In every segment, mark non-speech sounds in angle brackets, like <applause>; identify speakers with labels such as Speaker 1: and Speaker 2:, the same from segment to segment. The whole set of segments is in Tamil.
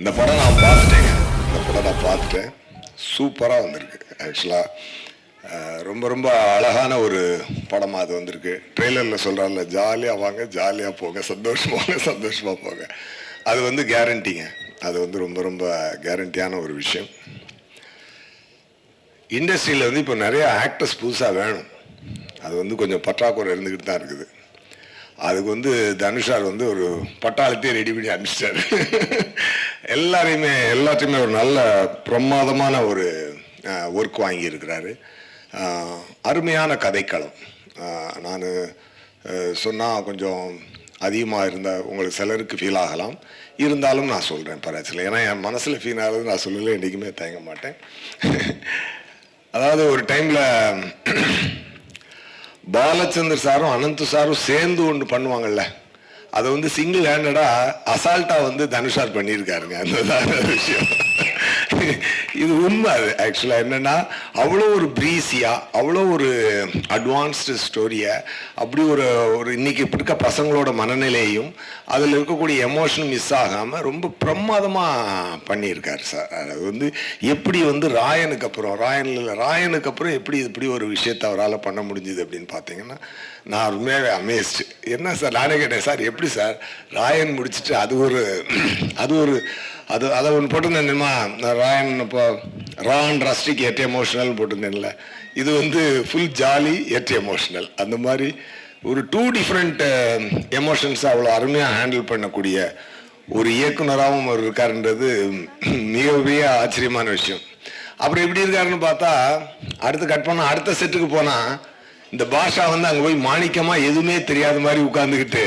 Speaker 1: இந்த படம் நான் பார்த்துட்டேங்க இந்த படம் நான் பார்த்துட்டேன் சூப்பராக வந்திருக்கு. ஆக்சுவலாக ரொம்ப ரொம்ப அழகான ஒரு படமாக அது வந்திருக்கு. ட்ரெய்லரில் சொல்கிறாங்கல்ல ஜாலியாக வாங்க ஜாலியாக போங்க சந்தோஷமாக சந்தோஷமாக போங்க. அது வந்து கேரண்டிங்க அது வந்து ரொம்ப ரொம்ப கேரண்டியான ஒரு விஷயம். இண்டஸ்ட்ரியில் வந்து இப்போ நிறையா ஆக்டர்ஸ் புதுசாக வேணும். அது வந்து கொஞ்சம் பற்றாக்குறை இருந்துக்கிட்டு தான் இருக்குது. அதுக்கு வந்து தனுஷார் வந்து ஒரு பட்டாளத்தையே ரெடி பண்ணி அனுப்பிச்சிட்டாரு. எல்லாரையுமே எல்லாத்தையுமே ஒரு நல்ல பிரமாதமான ஒரு ஒர்க் வாங்கியிருக்கிறாரு. அருமையான கதைக்களம். நான் சொன்னால் கொஞ்சம் அதிகமாக இருந்தால் உங்களுக்கு சிலருக்கு ஃபீல் ஆகலாம். இருந்தாலும் நான் சொல்கிறேன் பரவாயில்ல. ஏன்னா என் மனசில் ஃபீல் ஆகுது நான் சொல்லலை என்றைக்குமே தயங்க மாட்டேன். அதாவது ஒரு டைமில் பாலச்சந்தர் சாரும் அனந்த் சாரும் சேர்ந்து ஒன்று பண்ணுவாங்கல்ல. அதை வந்து சிங்கிள் ஹேண்டடாக அசால்ட்டா வந்து தனுஷார் பண்ணியிருக்காருங்க. அந்த விஷயம். இது உண்மை அது ஆக்சுவலாக என்னென்னா அவ்வளோ ஒரு ப்ரீஸியாக அவ்வளோ ஒரு அட்வான்ஸ்டு ஸ்டோரியை அப்படி ஒரு ஒரு இன்றைக்கி இப்ப இருக்க பசங்களோட மனநிலையும் அதில் இருக்கக்கூடிய எமோஷன் மிஸ் ஆகாமல் ரொம்ப பிரமாதமாக பண்ணியிருக்காரு சார் அது வந்து எப்படி வந்து ராயனுக்கு அப்புறம் ராயனில் ராயனுக்கு அப்புறம் எப்படி இப்படி ஒரு விஷயத்தை அவரால் பண்ண முடிஞ்சுது அப்படின்னு பார்த்தீங்கன்னா நான் உண்மையாகவே அமேஸ்டு என்ன சார் நானே கேட்டேன் சார் எப்படி சார்? ராயன் முடிச்சுட்டு அது ஒரு அது ஒரு அது அதை ஒன்று போட்டிருந்தேன் நான் ராயன் இப்போ ரான் ரஸ்டிக் எட் எமோஷனல் போட்டிருந்தேன்ல. இது வந்து ஃபுல் ஜாலி எட் எமோஷனல் அந்த மாதிரி ஒரு டூ டிஃப்ரெண்ட் எமோஷன்ஸ் அவ்வளோ அருமையாக ஹேண்டில் பண்ணக்கூடிய ஒரு இயக்குனராகவும் அவர் இருக்காருன்றது மிகப்பெரிய ஆச்சரியமான விஷயம். அப்புறம் எப்படி இருக்காருன்னு பார்த்தா அடுத்து கட் பண்ணால் அடுத்த செட்டுக்கு போனால் இந்த பாஷா வந்து அங்கே போய் மாணிக்கமா எதுவுமே தெரியாத மாதிரி உட்காந்துக்கிட்டு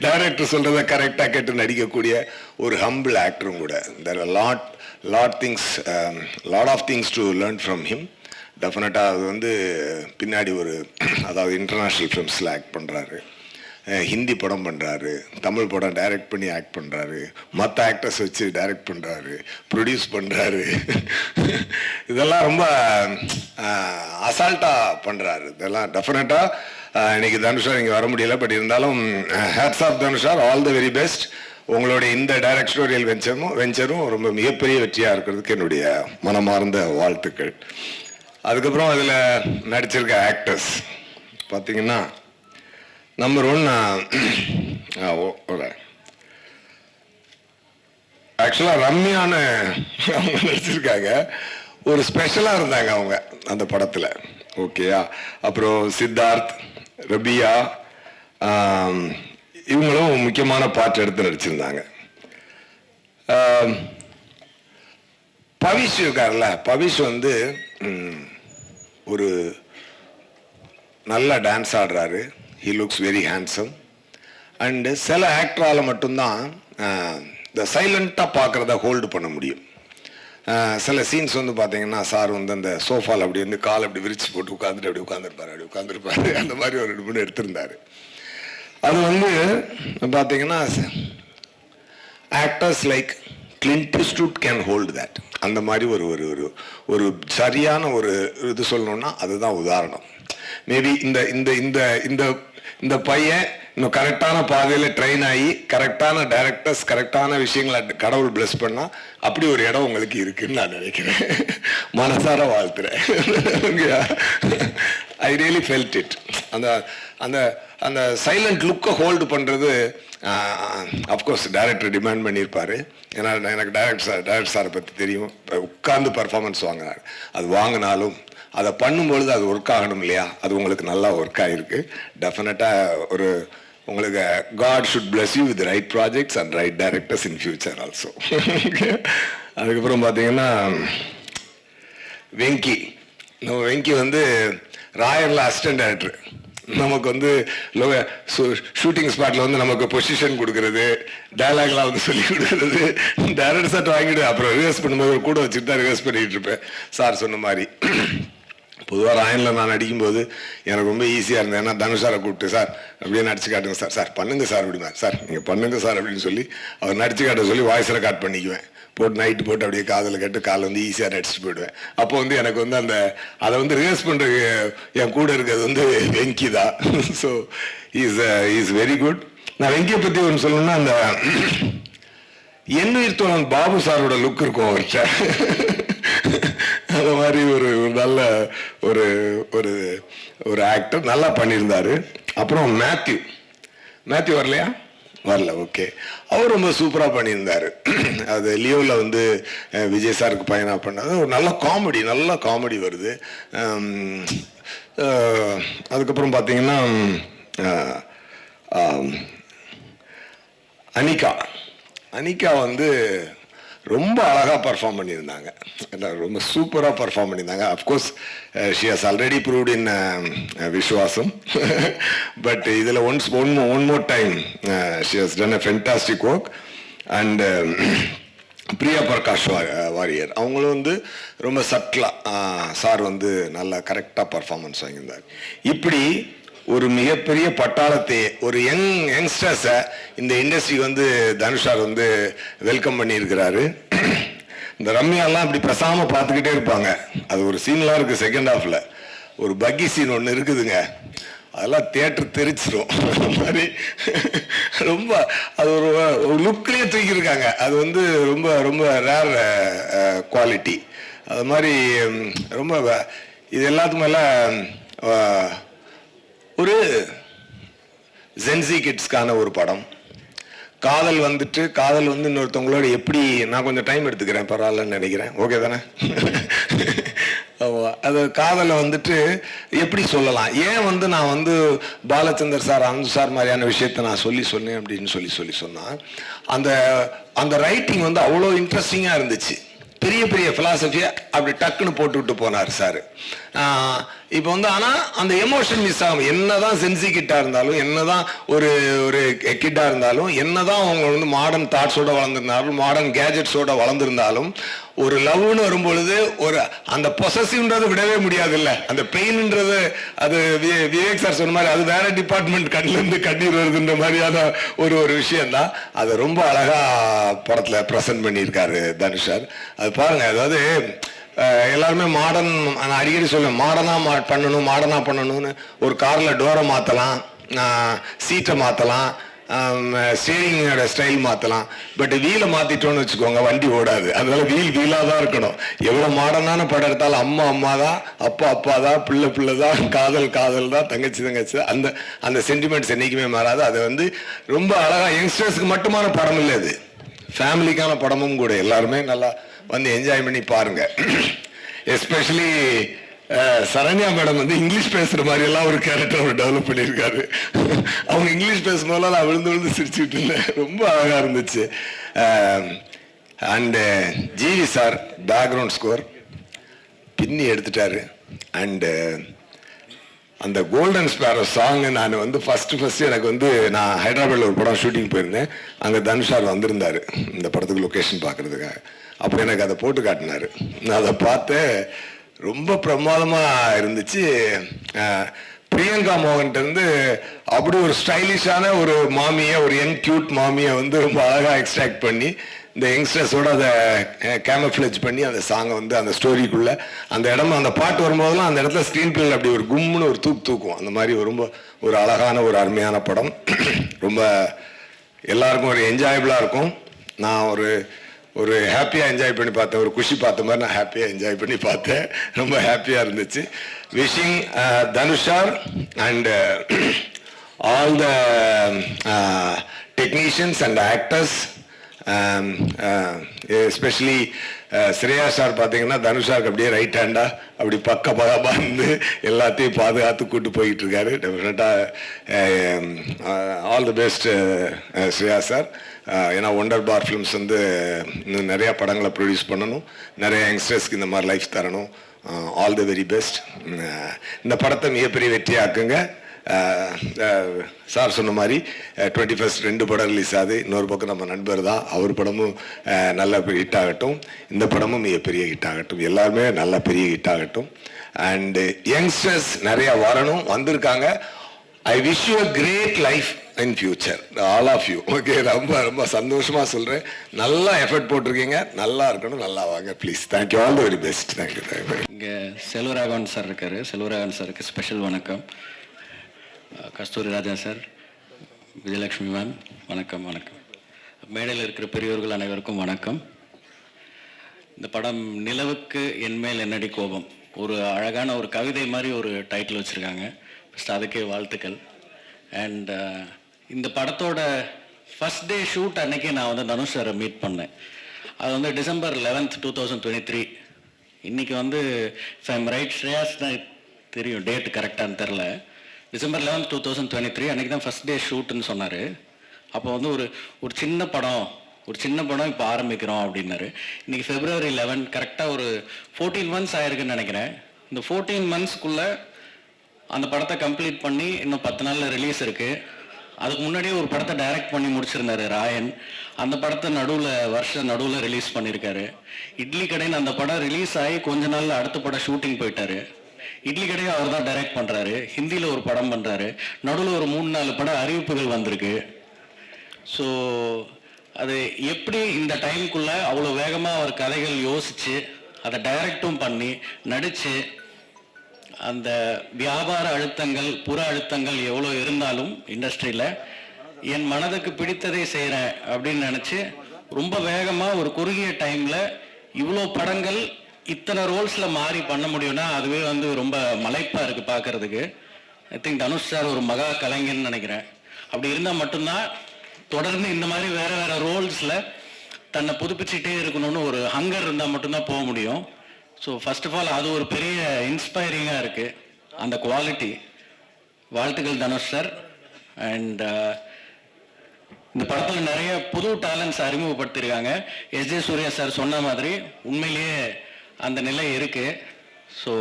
Speaker 1: டைரக்டர் சொல்றத கரெக்டாக கேட்டு நடிக்கக்கூடிய ஒரு ஹம்பிள் ஆக்டரும் கூட. There lot lot things lot of things to learn from him டெஃபினட்டாக அது வந்து பின்னாடி ஒரு அதாவது இன்டர்நேஷ்னல் ஃபிலிம்ஸில் ஆக்ட் பண்ணுறாரு ஹிந்தி படம் பண்ணுறாரு தமிழ் படம் டைரக்ட் பண்ணி ஆக்ட் பண்ணுறாரு மற்ற ஆக்டர்ஸ் வச்சு டைரக்ட் பண்ணுறாரு ப்ரொடியூஸ் பண்ணுறாரு <laughs> இதெல்லாம் ரொம்ப அசால்ட்டாக பண்ணுறாரு இதெல்லாம் டெஃபினட்டாக இன்னைக்கு தனுஷா இங்கே வர முடியல பட் இருந்தாலும் ஹேட்ஸ் ஆஃப் தனுஷார் ஆல் த வெரி பெஸ்ட் உங்களுடைய இந்த டைரக்டோரியல் வெஞ்சரும் வெஞ்சரும் ரொம்ப மிகப்பெரிய வெற்றியாக இருக்கிறதுக்கு என்னுடைய மனமார்ந்த வாழ்த்துக்கள். அதுக்கப்புறம் அதில் நடிச்சிருக்க ஆக்டர்ஸ் பார்த்தீங்கன்னா நம்பர் ஒன் ஆக்சுவலாக ரம்யான்னு அவங்க நடிச்சிருக்காங்க. ஒரு ஸ்பெஷலாக இருந்தாங்க அவங்க அந்த படத்தில். ஓகேயா அப்புறம் சித்தார்த் ரபியா இவங்களும் முக்கியமான பாட்டு எடுத்து நடிச்சிருந்தாங்க. பவிஷ் இருக்கார்ல? பவிஷ் வந்து ஒரு நல்லா டான்ஸ் ஆடுறாரு. He looks very handsome and சில ஆக்டரால் மட்டும்தான் இந்த சைலண்ட்டாக பார்க்குறத ஹோல்டு பண்ண முடியும். சில சீன்ஸ் வந்து பார்த்தீங்கன்னா சார் வந்து அந்த சோஃபாவில் அப்படி வந்து கால் அப்படி விரிச்சு போட்டு உட்காந்துட்டு அப்படி உட்காந்துருப்பாரு அப்படி உட்காந்துருப்பாரு அந்த மாதிரி ஒரு ரெண்டு மூணு எடுத்திருந்தாரு. அது வந்து பார்த்தீங்கன்னா actors like Clint Eastwood can hold that அந்த மாதிரி ஒரு ஒரு ஒரு ஒரு சரியான ஒரு இது சொல்லணும்னா அதுதான் உதாரணம். மேபி இந்த இந்த இந்த இந்த இந்த பையன் இன்னும் கரெக்டான பாதையில் ட்ரெயின் ஆகி கரெக்டான டைரக்டர்ஸ் கரெக்டான விஷயங்களை கடவுள் பிளஸ் பண்ணால் அப்படி ஒரு இடம் உங்களுக்கு இருக்குன்னு நான் நினைக்கிறேன். மனசார வாழ்த்துறேன். ஐ ரியலி ஃபெல்ட் இட் அந்த அந்த அந்த சைலண்ட் லுக்கை ஹோல்டு பண்ணுறது அஃப்கோர்ஸ் டைரக்டர் டிமாண்ட் பண்ணியிருப்பாரு. ஏன்னா எனக்கு டைரக்டர் சார் டைரக்டர் சாரை பற்றி தெரியும். இப்ப உட்கார்ந்து பர்ஃபார்மன்ஸ் வாங்கினார். அது வாங்கினாலும் அதை பண்ணும்பொழுது அது ஒர்க் ஆகணும் இல்லையா? அது உங்களுக்கு நல்லா ஒர்க் ஆகிருக்கு டெஃபினட்டாக ஒரு உங்களுக்கு God should bless you with right projects and right directors in future also அதுக்கப்புறம் பார்த்தீங்கன்னா வெங்கி நம்ம வெங்கி வந்து ராயரில் அசிஸ்டன்ட் டேரக்டர் நமக்கு வந்து லோ ஷூட்டிங் ஸ்பாட்டில் வந்து நமக்கு பொசிஷன் கொடுக்கறது டைலாக்லாம் வந்து சொல்லி கொடுக்கறது டேரக்டர் சட் வாங்கிட்டு அப்புறம் ரிவர்ஸ் பண்ணும்போது கூட வச்சுட்டு தான் ரிவர்ஸ் பண்ணிகிட்டு இருப்பேன். சார் சொன்ன மாதிரி. பொதுவாக ராயனில் நான் நடிக்கும்போது எனக்கு ரொம்ப ஈஸியாக இருந்தது. ஏன்னா தனுஷாரை கூப்பிட்டு சார் அப்படியே நடிச்சு காட்டுங்க சார். சார் பண்ணுங்கள் சார் அப்படிமா சார் நீங்கள் பண்ணுங்கள் சார் அப்படின்னு சொல்லி அவர் நடிச்சு காட்ட சொல்லி வாய்ஸில் காட் பண்ணிக்குவேன். போட்டு நைட்டு போட்டு அப்படியே காதில் கேட்டு காலை வந்து ஈஸியாக நடிச்சுட்டு போயிடுவேன். அப்போ வந்து எனக்கு வந்து அந்த அதை வந்து ரிஹர்ஸ் பண்ணுறது என் கூட இருக்கிறது வந்து வெங்கி தான். So is is very good நான் வெங்கியை பற்றி ஒன்று சொல்லணும்னா அந்த <clears throat> எண்ணுயிர் தோழன் பாபு சாரோட லுக் இருக்கும் அவர்கிட்ட. <laughs> இல்லாத மாதிரி ஒரு நல்ல ஒரு ஒரு ஒரு ஆக்டர் நல்லா பண்ணியிருந்தாரு. அப்புறம் மேத்யூ மேத்யூ வரலையா? வரல ஓகே அவர் ரொம்ப சூப்பராக பண்ணியிருந்தாரு. <clears throat> அது லியோவில் வந்து விஜய் சாருக்கு பயணம் பண்ணது ஒரு நல்ல காமெடி நல்ல காமெடி வருது. அதுக்கப்புறம் பார்த்தீங்கன்னா அனிகா. அனிகா வந்து ரொம்ப அழகாக பர்ஃபார்ம் பண்ணியிருந்தாங்க. ரொம்ப சூப்பராக பர்ஃபார்ம் பண்ணியிருந்தாங்க. Of course she has already proved in Viswasam but இதில் once one one more time she has done a fantastic work and Priya Prakash வா- வாரியர் அவங்களும் வந்து ரொம்ப சட்டிலாக சார் வந்து நல்லா கரெக்டாக பர்ஃபார்மன்ஸ் வாங்கியிருந்தார். இப்படி ஒரு மிகப்பெரிய பட்டாளத்தை ஒரு யங் யங்ஸ்டர்ஸை இந்த இண்டஸ்ட்ரி வந்து தனுஷார் வந்து வெல்கம் பண்ணியிருக்கிறாரு. இந்த ரம்யாலாம் அப்படி பிரசாம பார்த்துக்கிட்டே இருப்பாங்க. அது ஒரு சீன்லாம் இருக்குது செகண்ட் ஹாஃபில் ஒரு பக்கி சீன் ஒன்று இருக்குதுங்க. அதெல்லாம் தேட்டர் தெரிச்சிடும் அந்த மாதிரி. ரொம்ப அது ஒரு ஒரு லுக்லேயே தூக்கியிருக்காங்க. அது வந்து ரொம்ப ரொம்ப ரேர் குவாலிட்டி அது மாதிரி ரொம்ப இது எல்லாத்துக்கு மேலே ஒரு ஜென்சி கிட்ஸ்க்கான ஒரு படம். காதல் வந்துட்டு காதல் வந்து இன்னொருத்தவங்களோட எப்படி நான் கொஞ்சம் டைம் எடுத்துக்கிறேன் பரவாயில்லன்னு நினைக்கிறேன். ஓகே தானே? அது காதலை வந்துட்டு எப்படி சொல்லலாம்? ஏன் வந்து நான் வந்து பாலச்சந்தர் சார் அனந்த் சார் மாதிரியான விஷயத்த நான் சொல்லி சொன்னேன் அப்படின்னு சொல்லி சொல்லி சொன்னான் அந்த அந்த ரைட்டிங் வந்து அவ்வளோ இன்ட்ரெஸ்டிங்காக இருந்துச்சு. பெரிய பெரிய ஃபிலாசபியை அப்படி டக்குன்னு போட்டு விட்டு போனார் சார் இப்போ வந்து ஆனால் அந்த எமோஷன் மிஸ் ஆகும் என்னதான் சென்சி கிட்டாக இருந்தாலும் என்னதான் ஒரு ஒரு கிட்டாக இருந்தாலும் என்னதான் அவங்க வந்து மாடர்ன் தாட்ஸோட வளர்ந்துருந்தாலும் மாடர்ன் கேஜெட்ஸோட வளர்ந்துருந்தாலும் ஒரு லவ்னு வரும்பொழுது ஒரு அந்த பொசசிவ்ன்றதை விடவே முடியாதுல்ல. அந்த பெயின்ன்றது அது வி- விவேக் சார் சொன்ன மாதிரி அது வேற டிபார்ட்மெண்ட் கண்ணிலேருந்து கண்ணீர் வருதுன்ற மாதிரியான ஒரு ஒரு விஷயந்தான் அதை ரொம்ப அழகா படத்தில் ப்ரெசென்ட் பண்ணியிருக்காரு தனுஷ் சார் அது பாருங்கள் அதாவது எல்லாருமே மாடர்ன் நான் அடிக்கடி சொல்லுவேன் மாடனாக மா பண்ணணும் மாடர்னாக பண்ணணும்னு ஒரு காரில் டோரை மாற்றலாம் சீட்டை மாற்றலாம் ஸ்டேரிங்கோட ஸ்டைல் மாற்றலாம் பட் வீலை மாற்றிட்டோன்னு வச்சுக்கோங்க வண்டி ஓடாது. அதனால வீல் வீலாக தான் இருக்கணும். எவ்வளோ மாடர்னான படம் எடுத்தாலும் அம்மா அம்மா தான் அப்பா அப்பா தான் பிள்ளை பிள்ளை தான் காதல் காதல் தான் தங்கச்சி தங்கச்சி. அந்த அந்த சென்டிமெண்ட்ஸ் என்றைக்குமே மாறாது. அது வந்து ரொம்ப அழகாக யங்ஸ்டர்ஸ்க்கு மட்டுமான படம் இல்லை அது ஃபேமிலிக்கான படமும் கூட எல்லாருமே நல்லா வந்து என்ஜாய் பண்ணி பாருங்க. எஸ்பெஷலி சரண்யா மேடம் வந்து இங்கிலீஷ் பேசுகிற மாதிரி எல்லாம் ஒரு கேரக்டர் அவர் டெவலப் பண்ணியிருக்காரு. அவங்க இங்கிலீஷ் பேசும்போதெல்லாம் நான் விழுந்து விழுந்து சிரிச்சுட்டு இருந்தேன் ரொம்ப அழகாக இருந்துச்சு. And GV sir background score பின்னி எடுத்துட்டாரு. அண்டு அந்த கோல்டன் ஸ்பேரோ சாங் நான் வந்து ஃபஸ்ட்டு ஃபஸ்ட்டு எனக்கு வந்து நான் ஹைதராபாத்தில் ஒரு படம் ஷூட்டிங் போயிருந்தேன். அங்கே தனுஷார் வந்திருந்தாரு. இந்த படத்துக்கு லொக்கேஷன் பார்க்கறதுக்காக அப்போ எனக்கு அதை போட்டு காட்டினாரு. நான் அதை பார்த்தேன் ரொம்ப பிரமாதமாக இருந்துச்சு. பிரியங்கா மோகன்ட்டேருந்து அப்படி ஒரு ஸ்டைலிஷான ஒரு மாமியை ஒரு யங் கியூட் மாமியை வந்து ரொம்ப அழகாக எக்ஸ்ட்ராக்ட் பண்ணி இந்த யங்ஸ்டர்ஸோட அதை கேமஃப்ளேஜ் பண்ணி அந்த சாங்கை வந்து அந்த ஸ்டோரிக்குள்ள அந்த இடம் அந்த பாட்டு வரும்போதெல்லாம் அந்த இடத்துல ஸ்க்ரீன் பிளேல அப்படி ஒரு கும்னு ஒரு தூக்கு தூக்கும். அந்த மாதிரி ரொம்ப ஒரு அழகான ஒரு அருமையான படம். <clears throat> ரொம்ப எல்லாருக்கும் ஒரு என்ஜாயபிளாக இருக்கும். நான் ஒரு ஒரு ஹாப்பியாக என்ஜாய் பண்ணி பார்த்தேன் ஒரு குஷி பார்த்த மாதிரி நான் ஹாப்பியாக என்ஜாய் பண்ணி பார்த்தேன். ரொம்ப ஹாப்பியாக இருந்துச்சு. Wishing தனுஷார் and all the technicians and actors especially Shreya sir பார்த்தீங்கன்னா தனுஷாருக்கு அப்படியே ரைட் ஹேண்டா அப்படி பக்க பதமாக இருந்து எல்லாத்தையும் பாதுகாத்து கூட்டு போய்கிட்டு இருக்காரு. டெஃபினட்டாக all the best Shreya sir ஏன்னா ஒண்டர் பார் ஃபிலிம்ஸ் வந்து இன்னும் நிறையா படங்களை ப்ரொடியூஸ் பண்ணணும். நிறைய யங்ஸ்டர்ஸ்க்கு இந்த மாதிரி லைஃப் தரணும். ஆல் தி வெரி பெஸ்ட் இந்த படத்தை மிகப்பெரிய வெற்றியாக்குங்க. சார் சொன்ன மாதிரி டுவெண்ட்டி ஃபஸ்ட் ரெண்டு படம் ரிலீஸ் ஆகுது. இன்னொரு பக்கம் நம்ம நண்பர் தான். அவர் படமும் நல்ல ஹிட் ஆகட்டும். இந்த படமும் மிகப்பெரிய ஹிட் ஆகட்டும். எல்லாருமே நல்ல பெரிய ஹிட் ஆகட்டும். அண்டு யங்ஸ்டர்ஸ் நிறையா வரணும். வந்திருக்காங்க. I wish you a great life in future all of you okay ரொம்ப ரொம்ப சந்தோஷமாக சொல்கிறேன் நல்லா எஃபர்ட் போட்டிருக்கீங்க. நல்லா இருக்கணும் நல்லா வாங்க please thank you all the very best thank you thank you
Speaker 2: இங்கே செல்வராகவன் சார் இருக்கார். செல்வராகவன் சாருக்கு ஸ்பெஷல் வணக்கம். கஸ்தூரி ராஜா சார் விஜயலட்சுமி மேம் வணக்கம் வணக்கம். மேடையில் இருக்கிற பெரியோர்கள் அனைவருக்கும் வணக்கம். இந்த படம் நிலவுக்கு என்மேல் என்னடி கோபம்? ஒரு அழகான ஒரு கவிதை மாதிரி ஒரு டைட்டில் வச்சுருக்காங்க. ஃபஸ்ட் அதுக்கே வாழ்த்துக்கள். அண்ட் uh, இந்த படத்தோட ஃபஸ்ட் டே ஷூட் அன்னைக்கே நான் வந்து தனுஷ் சாரை மீட் பண்ணேன். அது வந்து December eleventh two thousand twenty three இன்றைக்கி வந்து ஃபைம் ரைட் ஸ்ரேயாஸ் தான் தெரியும் டேட் கரெக்டானு தெரில. December eleventh two thousand twenty three அன்றைக்கி தான் ஃபஸ்ட் டே ஷூட்டுன்னு சொன்னார். அப்போ வந்து ஒரு ஒரு சின்ன படம் ஒரு சின்ன படம் இப்போ ஆரம்பிக்கிறோம் அப்படின்னாரு. இன்னைக்கு ஃபெப்ரவரி லெவன் கரெக்டாக ஒரு ஃபோர்டீன் மந்த்ஸ் ஆயிருக்குன்னு நினைக்கிறேன். இந்த ஃபோர்டீன் மந்த்ஸ்க்குள்ளே அந்த படத்தை கம்ப்ளீட் பண்ணி இன்னும் பத்து நாளில் ரிலீஸ் இருக்குது அதுக்கு முன்னாடியே ஒரு படத்தை டைரக்ட் பண்ணி முடிச்சிருந்தாரு ராயன். அந்த படத்தை நடுவில் வருஷ நடுவில் ரிலீஸ் பண்ணியிருக்காரு இட்லி கடைன்னு அந்த படம் ரிலீஸ் ஆகி கொஞ்ச நாளில் அடுத்த படம் ஷூட்டிங் போயிட்டாரு. இட்லி கடையை அவர் தான் டைரக்ட் பண்ணுறாரு ஹிந்தியில் ஒரு படம் பண்ணுறாரு நடுவில் ஒரு மூணு நாலு படம் அறிவிப்புகள் வந்திருக்கு. ஸோ அது எப்படி இந்த டைமுக்குள்ளே அவ்வளோ வேகமாக அவர் கதைகள் யோசித்து அதை டைரக்டும் பண்ணி நடித்து அந்த வியாபார அழுத்தங்கள் புற அழுத்தங்கள் எவ்வளோ இருந்தாலும் இண்டஸ்ட்ரியில் என் மனதுக்கு பிடித்ததை செய்கிறேன் அப்படின்னு நினச்சி ரொம்ப வேகமாக ஒரு குறுகிய டைமில் இவ்வளோ படங்கள் இத்தனை ரோல்ஸில் மாறி பண்ண முடியும்னா அதுவே வந்து ரொம்ப மலைப்பாக இருக்குது பார்க்கறதுக்கு ஐ திங்க் தனுஷ் சார் ஒரு மகா கலைஞர்னு நினைக்கிறேன். அப்படி இருந்தால் மட்டும்தான் தொடர்ந்து இந்த மாதிரி வேறு வேறு ரோல்ஸில் தன்னை புதுப்பிச்சுட்டே இருக்கணும்னு ஒரு ஹங்கர் இருந்தால் மட்டும்தான் போக முடியும். ஸோ ஃபர்ஸ்ட் ஆஃப் ஆல் அது ஒரு பெரிய இன்ஸ்பைரிங்காக இருக்குது அந்த குவாலிட்டி வாழ்த்துக்கள் தனுஷ் சார் அண்ட் uh, இந்த படத்தில் நிறைய புது டேலண்ட்ஸ் அறிமுகப்படுத்தியிருக்காங்க எஸ் ஜே சூர்யா சார் சொன்ன மாதிரி உண்மையிலேயே அந்த நிலை இருக்குது ஸோ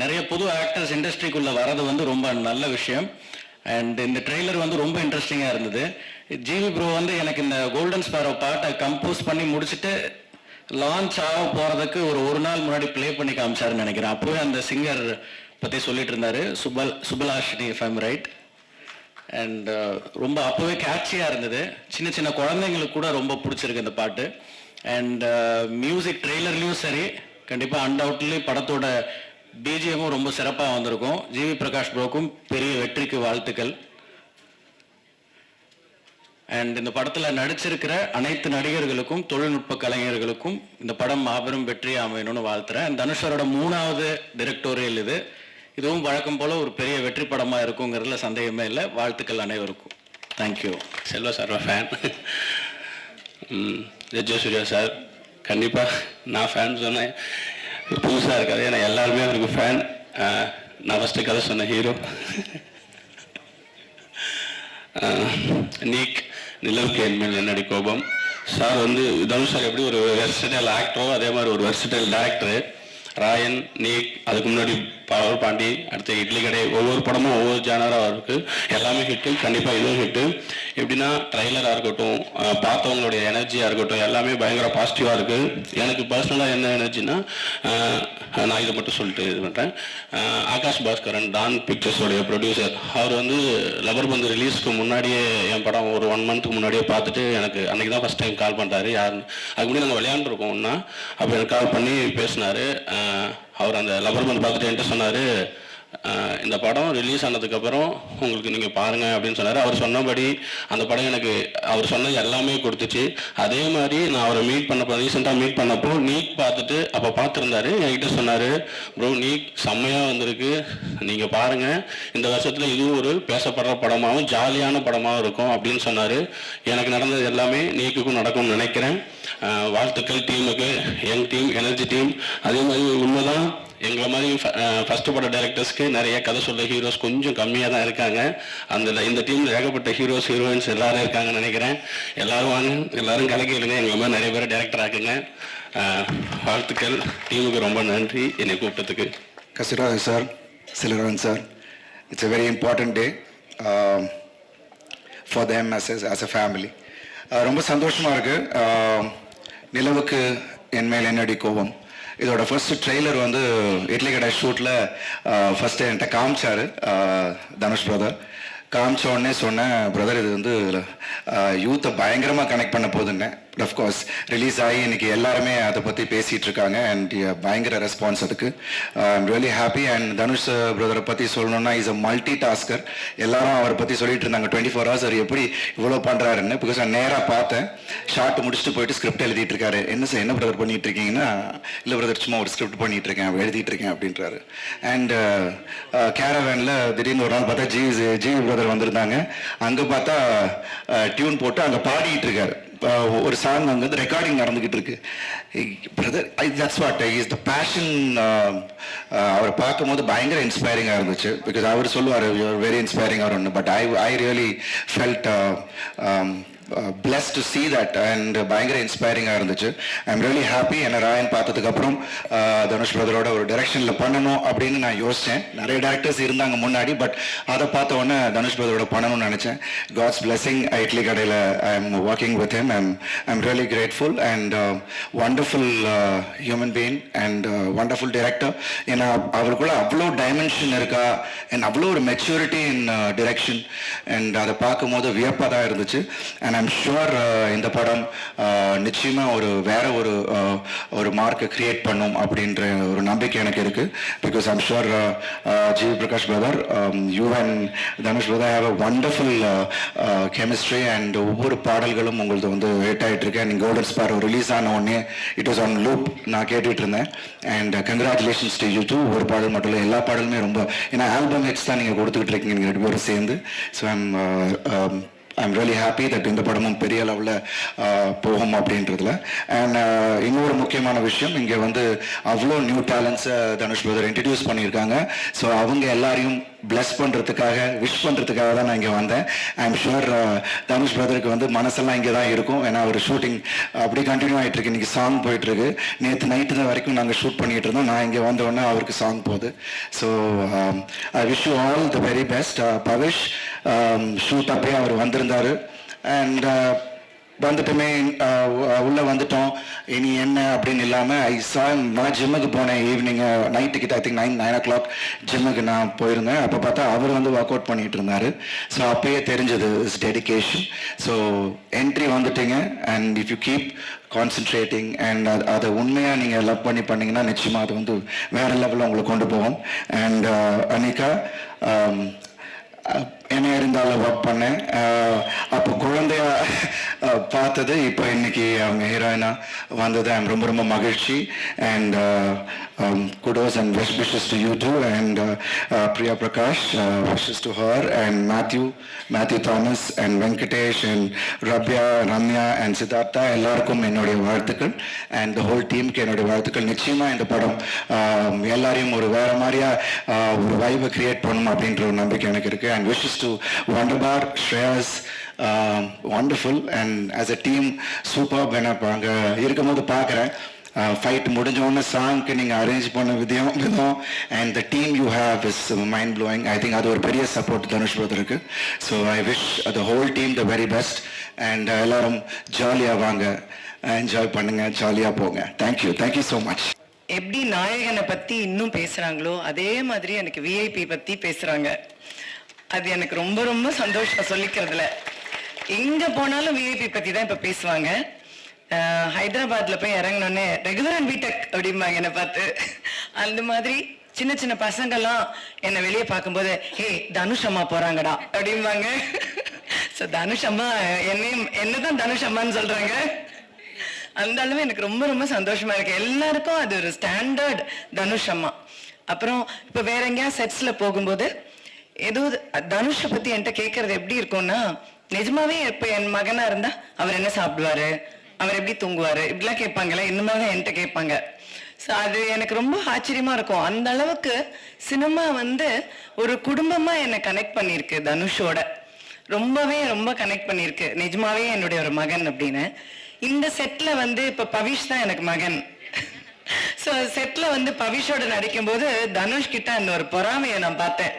Speaker 2: நிறைய புது ஆக்டர்ஸ் இண்டஸ்ட்ரிக்குள்ளே வர்றது வந்து ரொம்ப நல்ல விஷயம். அண்ட் இந்த ட்ரெய்லர் வந்து ரொம்ப இன்ட்ரெஸ்டிங்காக இருந்தது. ஜிவி ப்ரோ வந்து எனக்கு இந்த கோல்டன் ஸ்பாரோ பாட்டை கம்போஸ் பண்ணி முடிச்சுட்டு லான்ச் ஆக போகிறதுக்கு ஒரு ஒரு நாள் முன்னாடி ப்ளே பண்ணி காமிச்சாருன்னு நினைக்கிறேன். அப்போவே அந்த சிங்கர் பற்றி சொல்லிட்டு இருந்தாரு. சுபல் சுபலாஷினி ஃபேம் ரைட் அண்ட் ரொம்ப அப்போவே கேட்சியாக இருந்தது. சின்ன சின்ன குழந்தைங்களுக்கு கூட ரொம்ப பிடிச்சிருக்கு இந்த பாட்டு. அண்ட் மியூசிக் ட்ரெய்லர்லேயும் சரி கண்டிப்பாக அன்டவுட்லி படத்தோட பிஜிஎமும் ரொம்ப சிறப்பாக வந்திருக்கும். ஜிவி பிரகாஷ் ப்ரோக்கும் பெரிய வெற்றிக்கு வாழ்த்துக்கள். அண்ட் இந்த படத்தில் நடிச்சிருக்கிற அனைத்து நடிகர்களுக்கும் தொழில்நுட்ப கலைஞர்களுக்கும் இந்த படம் மாபெரும் வெற்றி அமையணும்னு வாழ்த்துறேன். தனுஷரோட மூணாவது டிரெக்டோரியல் இது. இதுவும் வழக்கம் போல் ஒரு பெரிய வெற்றி படமாக இருக்குங்கிறதுல சந்தேகமே இல்லை. வாழ்த்துக்கள் அனைவருக்கும். Thank you
Speaker 3: Selva sir fan ஜெஜோ Suriya sir கண்டிப்பாக நான் ஃபேன் சொன்னேன். புதுசாக இருக்காது ஏன்னா எல்லாருமே அவருக்கு ஃபேன் நான் ஃபஸ்ட்டு கதை சொன்ன ஹீரோ நீக். நிலவுக்கு என்மேல் என்னடி கோபம்? சார் வந்து தனுஷ் சார் எப்படி ஒரு வெர்சிட்டல் ஆக்டரோ அதே மாதிரி ஒரு வெர்சிட்டல் டேரக்டரு ராயன் நீக் அதுக்கு முன்னாடி பவர் பாண்டி அடுத்து இட்லி கடை ஒவ்வொரு படமும் ஒவ்வொரு ஜானராக இருக்குது எல்லாமே ஹிட்டு கண்டிப்பாக இதுவும் ஹிட்டு எப்படின்னா ட்ரைலராக இருக்கட்டும் பார்த்தவங்களுடைய எனர்ஜியாக இருக்கட்டும் எல்லாமே பயங்கர பாசிட்டிவாக இருக்குது எனக்கு பர்சனலாக என்ன எனர்ஜினா நான் இதை மட்டும் சொல்லிட்டு இது பண்ணுறேன் ஆகாஷ் பாஸ்கரன் டான் பிக்சர்ஸோடைய ப்ரொடியூசர் அவர் வந்து லவர் பந்து ரிலீஸ்க்கு முன்னாடியே என் படம் ஒரு ஒன் மந்த்துக்கு முன்னாடியே பார்த்துட்டு எனக்கு அன்னைக்கு தான் ஃபஸ்ட் டைம் கால் பண்ணுறாரு யாருன்னு அதுக்கு முன்னாடி நாங்கள் விளையாண்டுருக்கோம் ஒன்றா அப்போ எனக்கு கால் பண்ணி பேசினார். அவர் அந்த லவர் பார்த்துட்டு என்கிட்ட சொன்னார் இந்த படம் ரிலீஸ் ஆனதுக்கப்புறம் உங்களுக்கு நீங்கள் பாருங்கள் அப்படின்னு சொன்னார். அவர் சொன்னபடி அந்த படம் எனக்கு அவர் சொன்னது எல்லாமே கொடுத்துச்சு. அதே மாதிரி நான் அவரை மீட் பண்ணப்போ ரீசெண்டாக மீட் பண்ணப்போ நீட் பார்த்துட்டு அப்போ பார்த்துருந்தாரு. என்கிட்ட சொன்னார் ப்ரோ நீட் செம்மையாக வந்திருக்கு. நீங்கள் பாருங்கள் இந்த வருஷத்தில் இதுவும் ஒரு பேசப்படுற படமாகவும் ஜாலியான படமாகவும் இருக்கும் அப்படின்னு சொன்னார். எனக்கு நடந்தது எல்லாமே நீக்குக்கும் நடக்கும்னு நினைக்கிறேன். வாழ்த்துக்கள் டீமுக்கு யங் டீம் எனர்ஜி டீம் அதே மாதிரி உண்மைதான் எங்களை மாதிரி ஃபஸ்ட்டு பட டேரக்டர்ஸ்க்கு நிறைய கதை சொல்ல ஹீரோஸ் கொஞ்சம் கம்மியாக தான் இருக்காங்க. அந்த இந்த டீமில் ஏகப்பட்ட ஹீரோஸ் ஹீரோயின்ஸ் எல்லாரும் இருக்காங்கன்னு நினைக்கிறேன். எல்லாரும் வாங்க எல்லாரும் கலக்கி விடுங்க. எங்களை மாதிரி நிறைய பேர் டேரக்டர் ஆக்குங்க. வாழ்த்துக்கள். டீமுக்கு ரொம்ப நன்றி. என்னை கூப்பிட்டதுக்கு.
Speaker 4: Kasiraj sir Silvaran sir it's a very important day for them as as a family ரொம்ப சந்தோஷமாக இருக்குது நிலவுக்கு என் மேல் என்னடி கோபம். இதோட ஃபர்ஸ்ட் ட்ரெய்லர் வந்து இட்லி கடை ஷூட்டில் ஃபர்ஸ்ட் என்கிட்ட காமிச்சார். தனுஷ் பிரதர் காமிச்ச உடனே சொன்னேன் பிரதர் இது வந்து யூத்தை பயங்கரமாக கனெக்ட் பண்ண போதுன்னேன் அஃப்கோர்ஸ் ரிலீஸ் ஆகி இன்னைக்கு எல்லாருமே அதை பற்றி பேசிகிட்டு இருக்காங்க அண்ட் பயங்கர ரெஸ்பான்ஸ் அதுக்கு. I'm really happy and Dhanush பிரதரை பற்றி சொல்லணும்னா இஸ் அ மல்டி டாஸ்கர் எல்லாரும் அவரை பற்றி சொல்லிட்டு இருந்தாங்க. டுவெண்ட்டி ஃபோர் ஹவர்ஸ் அவர் எப்படி இவ்வளோ பண்ணுறாருன்னு பிகாஸ் நான் நேராக பார்த்தேன். ஷார்ட் முடிச்சுட்டு போயிட்டு ஸ்கிரிப்ட் எழுதிட்டு இருக்காரு. என்ன சார் என்ன பிரதர் பண்ணிட்டு இருக்கீங்கன்னா? இல்லை பிரதர் சும்மா ஒரு ஸ்கிரிப்ட் பண்ணிட்டு இருக்கேன். எழுதிட்டு இருக்கேன் அப்படின்றாரு. அண்ட் கேரவேனில் uh, uh, திடீர்னு ஒரு நாள் பார்த்தா ஜி ஜி பிரதர் வந்திருந்தாங்க. அங்கே பார்த்தா uh, டியூன் போட்டு அங்கே பாடிட்டு இருக்காரு. ஒரு சாங் அங்கே வந்து ரெக்கார்டிங் நடந்துக்கிட்டு இருக்கு. Brother I that's what is the passion அவரை பார்க்கும்போது பயங்கர இன்ஸ்பைரிங்காக இருந்துச்சு. பிகாஸ் அவர் சொல்லுவார் யூஆர் வெரி இன்ஸ்பைரிங் அவர் ஒன்று but I I really felt blessed to see that and பயங்கர இன்ஸ்பைரிங்காக இருந்துச்சு. ஐ எம் ரியலி ஹாப்பி என்ன ராயன் பார்த்ததுக்கப்புறம் uh, தனுஷ் பிரதரோட ஒரு டைரக்ஷனில் பண்ணணும் அப்படின்னு நான் யோசித்தேன் நிறைய டேரக்டர்ஸ் இருந்தாங்க முன்னாடி பட் அதை பார்த்த உடனே தனுஷ் பிரதரோட பண்ணணும்னு நினச்சேன். காட்ஸ் பிளெஸிங் இட்லி கடையில் I am working with him I'm I am really grateful and wonderful human being and wonderful director ஏன்னா அவருக்குள்ள அவ்வளோ டைமென்ஷன் இருக்கா? அண்ட் அவ்வளோ ஒரு மெச்சூரிட்டி இன் டிரெக்ஷன் அண்ட் அதை பார்க்கும்போது வியப்பாக தான் இருந்துச்சு. அண்ட் ஐம் ஷுவர் uh, இந்த படம் uh, நிச்சயமாக ஒரு வேற ஒரு uh, ஒரு மார்க்கை கிரியேட் பண்ணும் அப்படின்ற ஒரு நம்பிக்கை எனக்கு இருக்குது because I'm sure G Prakash brother you and Dhanush brother have a wonderful chemistry and ஒவ்வொரு பாடல்களும் உங்களுக்கு வந்து ஹிட் ஆகிட்டு இருக்கு. அண்ட் கோல்டன் ஸ்பார் ரிலீஸ் ஆன உடனே இட் வாஸ் ஆன் லூப் நான் கேட்டுட்டு இருந்தேன். And congratulations to you too ஒரு பாடல் மட்டும் இல்லை எல்லா பாடலுமே ரொம்ப ஏன்னா ஆல்பம் ஹெட்ஸ் தான் நீங்கள் கொடுத்துக்கிட்டு இருக்கீங்க நீங்கள் ரெண்டு பேரும் சேர்ந்து. So I'm I'm really happy that இந்த படமும் பெரிய அளவில் போகும் அப்படின்றதுல. அண்ட் இன்னொரு முக்கியமான விஷயம் இங்கே வந்து அவ்வளோ நியூ டேலண்ட்ஸை தனுஷ் பிரதர் இன்ட்ரடியூஸ் பண்ணியிருக்காங்க. ஸோ அவங்க எல்லாரையும் பிளஸ் பண்ணுறதுக்காக விஷ் பண்ணுறதுக்காக தான் நான் இங்கே வந்தேன். ஐ எம் ஷுவர் தனுஷ் பிரதருக்கு வந்து மனசெல்லாம் இங்கே தான் இருக்கும். ஏன்னா அவர் ஷூட்டிங் uh, அப்படி கண்டினியூ ஆகிட்டு இருக்கு. இன்னைக்கு சாங் போயிட்டு இருக்கு. நேற்று நைட்டு தான் வரைக்கும் நாங்கள் ஷூட் பண்ணிட்டு இருந்தோம். நான் இங்கே வந்த உடனே அவருக்கு சாங் போகுது. So I wish you all the very best Pavish shoot அப்பயே அவர் வந்திருந்தாரு. அண்ட் வந்துட்டுமே உள்ளே வந்துட்டோம். இனி என்ன அப்படின்னு இல்லாமல் ஐ சா நான் ஜிம்முக்கு போனேன் ஈவினிங் நைட்டு கிட்ட I think nine nine o'clock ஜிம்முக்கு நான் போயிருந்தேன். அப்போ பார்த்தா அவர் வந்து ஒர்க் அவுட் பண்ணிட்டு இருந்தார். ஸோ அப்பயே தெரிஞ்சது இஸ் டெடிக்கேஷன் ஸோ என்ட்ரி வந்துட்டீங்க and if you keep concentrating and அது அதை உண்மையாக நீங்கள் லவ் பண்ணி பண்ணிங்கன்னா நிச்சயமாக அது வந்து வேற லெவலில் உங்களை கொண்டு போகும். அண்ட் அன்னைக்கா என்ன இருந்தாலும் ஒர்க் பண்ணேன். அப்போ குழந்தைய பார்த்தது இப்போ இன்னைக்கு அவங்க ஹீரோயினாக வந்தது. ஐம் ரொம்ப ரொம்ப மகிழ்ச்சி. And kudos and best wishes to you too and Priya Prakash wishes to her and Mathew Mathew Thomas and Venkatesh and Rabya Ramya and Siddhartha எல்லாருக்கும் என்னுடைய வாழ்த்துக்கள். அண்ட் த ஹோல் டீமுக்கு என்னுடைய வாழ்த்துக்கள். நிச்சயமா இந்த படம் எல்லாரையும் ஒரு வேற மாதிரியா ஒரு வைவை கிரியேட் பண்ணும் அப்படின்ற ஒரு நம்பிக்கை எனக்கு இருக்கு. And wishes to Wunderbar Shreyas wonderful and as a team super நான் அங்கே இருக்கும்போது பார்க்குறேன். ஃபைட் uh, முடிஞ்ச உடனே சாங்க்கு நீங்கள் அரேஞ்ச் பண்ண விதம் விதம். And the team you have is mind blowing I think அது ஒரு பெரிய support Dhanush பிரதருக்கு so I wish the whole team the very best and எல்லாரும் ஜாலியாக வாங்க. என்ஜாய் பண்ணுங்க ஜாலியாக போங்க. தேங்க்யூ தேங்க்யூ ஸோ மச்
Speaker 5: எப்படி நாயகனை பத்தி இன்னும் பேசுறாங்களோ அதே மாதிரி எனக்கு விஐபி பத்தி பேசுறாங்க. அது எனக்கு ரொம்ப ரொம்ப சந்தோஷம் சொல்லிக்கிறதுல. எங்க போனாலும் விஐபி பத்தி தான் இப்ப பேசுவாங்க. ஹைதராபாத்தில் ஹைதராபாத்ல போய் இறங்கினோடனே ரெகுலர் பீடெக் அப்படிம்பாங்க என்னை பார்த்து. அந்த மாதிரி சின்ன சின்ன பசங்கெல்லாம் என்னை வெளியே பார்க்கும்போது ஹே தனுஷ் அம்மா போறாங்கடா அப்படிம்பாங்க. ஸோ தனுஷ் அம்மா என்னையும் என்னதான் தனுஷ் அம்மான்னு சொல்றாங்க. அந்த அளவு எனக்கு ரொம்ப ரொம்ப சந்தோஷமா இருக்கு. எல்லாருக்கும் அது ஒரு ஸ்டாண்டர்ட் தனுஷ் அம்மா. அப்புறம் இப்போ வேற எங்கேயா செட்ஸ்ல போகும்போது ஏதோ தனுஷை பத்தி என்கிட்ட கேட்கறது எப்படி இருக்கும்னா நிஜமாவே இப்ப என் மகனா இருந்தா அவர் என்ன சாப்பிடுவாரு? அவர் எப்படி தூங்குவாரு? இப்படிலாம் கேட்பாங்கல்ல இந்த மாதிரி தான் என்கிட்ட கேட்பாங்க. ஸோ அது எனக்கு ரொம்ப ஆச்சரியமா இருக்கும். அந்த அளவுக்கு சினிமா வந்து ஒரு குடும்பமா என்னை கனெக்ட் பண்ணியிருக்கு தனுஷோட. ரொம்பவே ரொம்ப கனெக்ட் பண்ணியிருக்கு. நிஜமாவே என்னுடைய ஒரு மகன் அப்படின்னு. இந்த செட்ல வந்து இப்ப பவிஷ் தான் எனக்கு மகன். ஸோ செட்ல வந்து பவிஷோட நடிக்கும்போது தனுஷ் கிட்ட அந்த ஒரு பொறாமையை நான் பார்த்தேன்.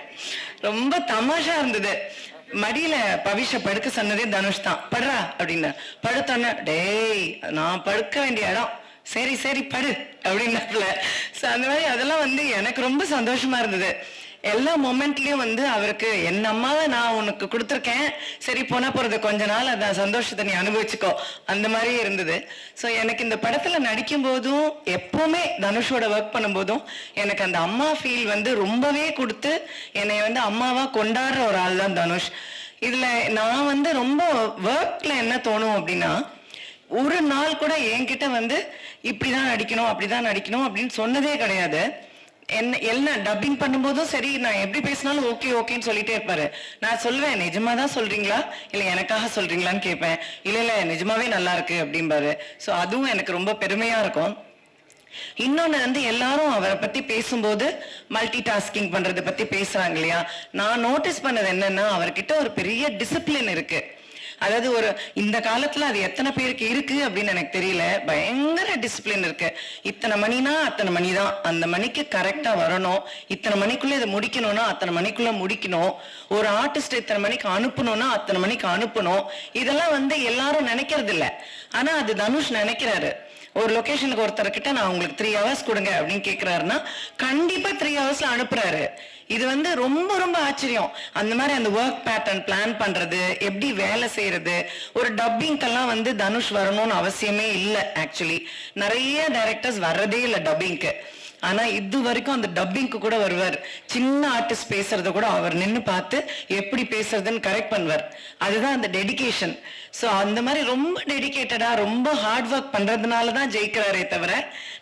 Speaker 5: ரொம்ப தமாஷா இருந்தது. மடியில பவிஷ படுக்க சொன்னதே தனுஷ் தான். படுறா அப்படின்னா. படுத்தோன்னே டேய் நான் படுக்க வேண்டிய இடம். சரி சரி படு. அப்படின்னாப்புல. ஸோ அந்த மாதிரி அதெல்லாம் வந்து எனக்கு ரொம்ப சந்தோஷமா இருந்தது. எல்லா மொமெண்ட்லயும் வந்து அவருக்கு என் அம்மாவை நான் உனக்கு கொடுத்துருக்கேன். சரி போனா போறது கொஞ்ச நாள் அந்த சந்தோஷத்தை நீ அனுபவிச்சுக்கோ. அந்த மாதிரி இருந்தது. ஸோ எனக்கு இந்த படத்துல நடிக்கும் போதும் எப்பவுமே தனுஷோட ஒர்க் பண்ணும்போதும் எனக்கு அந்த அம்மா ஃபீல் வந்து ரொம்பவே கொடுத்து என்னை வந்து அம்மாவா கொண்டாடுற ஒரு ஆள் தான் தனுஷ். இதுல நான் வந்து ரொம்ப ஒர்க்ல என்ன தோணும் அப்படின்னா ஒரு நாள் கூட என்கிட்ட வந்து இப்படிதான் நடிக்கணும் அப்படிதான் நடிக்கணும் அப்படின்னு சொன்னதே கிடையாது. என்ன என்ன டப்பிங் பண்ணும்போதும் சரி நான் எப்படி பேசினாலும் ஓகே ஓகேன்னு சொல்லிட்டே இருப்பாரு. நான் சொல்லுவேன் நிஜமா தான் சொல்றீங்களா? இல்ல எனக்காக சொல்றீங்களான்னு கேட்பேன். இல்ல இல்ல நிஜமாவே நல்லா இருக்கு அப்படிம்பாரு. ஸோ அதுவும் எனக்கு ரொம்ப பெருமையா இருக்கும். இன்னொன்னு வந்து எல்லாரும் அவரை பத்தி பேசும்போது மல்டி டாஸ்கிங் பண்றதை பத்தி பேசுறாங்க இல்லையா? நான் நோட்டீஸ் பண்ணது என்னன்னா அவர்கிட்ட ஒரு பெரிய டிசிப்ளின் இருக்கு. அதாவது ஒரு இந்த காலத்துல அது எத்தனை பேருக்கு இருக்கு அப்படின்னு எனக்கு தெரியல. பயங்கர டிசிப்ளின் இருக்கு. இத்தனை மணினா அத்தனை மணி தான் அந்த மணிக்கு கரெக்டா வரணும். இத்தனை மணிக்குள்ள இதை முடிக்கணும்னா அத்தனை மணிக்குள்ள முடிக்கணும். ஒரு ஆர்டிஸ்ட் இத்தனை மணிக்கு அனுப்பணும்னா அத்தனை மணிக்கு அனுப்பணும். இதெல்லாம் வந்து எல்லாரும் நினைக்கிறது இல்லை ஆனா அது தனுஷ் நினைக்கிறாரு. ஒரு லொக்கேஷனுக்கு ஒருத்தர் கிட்ட நான் உங்களுக்கு த்ரீ ஹவர்ஸ் கொடுங்க அப்படின்னு கேட்குறாருன்னா கண்டிப்பா த்ரீ ஹவர்ஸ்ல அனுப்புறாரு. இது வந்து ரொம்ப ரொம்ப ஆச்சரியம். அந்த மாதிரி அந்த ஒர்க் பேட்டர்ன் பிளான் பண்றது எப்படி வேலை செய்யறது ஒரு டப்பிங்கெல்லாம் வந்து தனுஷ் வரணும்னு அவசியமே இல்லை ஆக்சுவலி நிறைய டைரக்டர்ஸ் வர்றதே இல்லை டப்பிங்க்கு ஆனா இது வரைக்கும் அந்த டப்பிங்க்கு கூட வருவார். சின்ன ஆர்டிஸ்ட் பேசுறத கூட அவர் நின்னு பார்த்து எப்படி பேசுறதுன்னு கரெக்ட் பண்ணுவார். அதுதான் அந்த டெடிகேஷன் ஸோ அந்த மாதிரி ரொம்ப டெடிகேட்டடா ரொம்ப ஹார்ட் ஒர்க் பண்ணுறதுனால தான் ஜெயிக்கிறாரே தவிர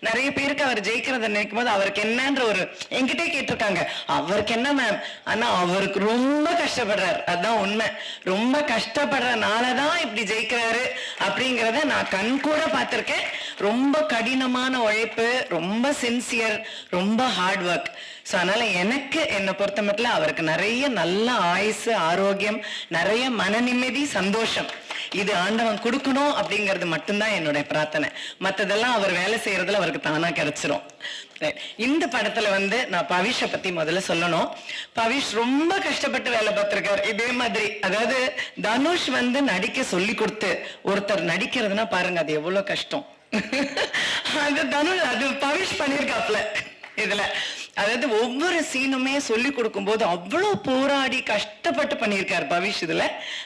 Speaker 5: நிறைய பேருக்கு அவர் ஜெயிக்கிறத நினைக்கும் போது அவருக்கு என்னன்ற ஒரு என்கிட்டே கேட்டிருக்காங்க. அவருக்கு என்ன மேம் ஆனா அவருக்கு ரொம்ப கஷ்டப்படுறாரு. அதுதான் உண்மை. ரொம்ப கஷ்டப்படுறனால தான் இப்படி ஜெயிக்கிறாரு அப்படிங்கிறத நான் கண் கூட பார்த்திருக்கேன். ரொம்ப கடினமான உழைப்பு ரொம்ப சின்சியர் ரொம்ப ஹார்ட் ஒர்க் ஸோ அதனால எனக்கு என்னை பொறுத்த மட்டும் அவருக்கு நிறைய நல்ல ஆயுசு ஆரோக்கியம் நிறைய மன நிம்மதி சந்தோஷம். இது ஆண்டவன் கொடுக்கணும் அப்படிங்கிறது மட்டும்தான் என்னுடைய பிரார்த்தனை. மத்ததெல்லாம் அவர் வேலை செய்யறதுல அவருக்கு தானா கிடைச்சிரும். இந்த படத்துல வந்து நான் பவிஷ பத்தி முதல்ல சொல்லணும். பவிஷ் ரொம்ப கஷ்டப்பட்டு வேலை பார்த்திருக்காரு. இதே மாதிரி அதாவது தனுஷ் வந்து நடிக்க சொல்லி கொடுத்து ஒருத்தர் நடிக்கிறதுனா பாருங்க அது எவ்வளவு கஷ்டம். அது தனுஷ் அது பவிஷ் பண்ணியிருக்காப்ல இதுல. அதாவது ஒவ்வொரு சீனுமே சொல்லி கொடுக்கும்போது அவ்வளவு போராடி கஷ்டப்பட்டு பண்ணியிருக்காரு பவிஷ்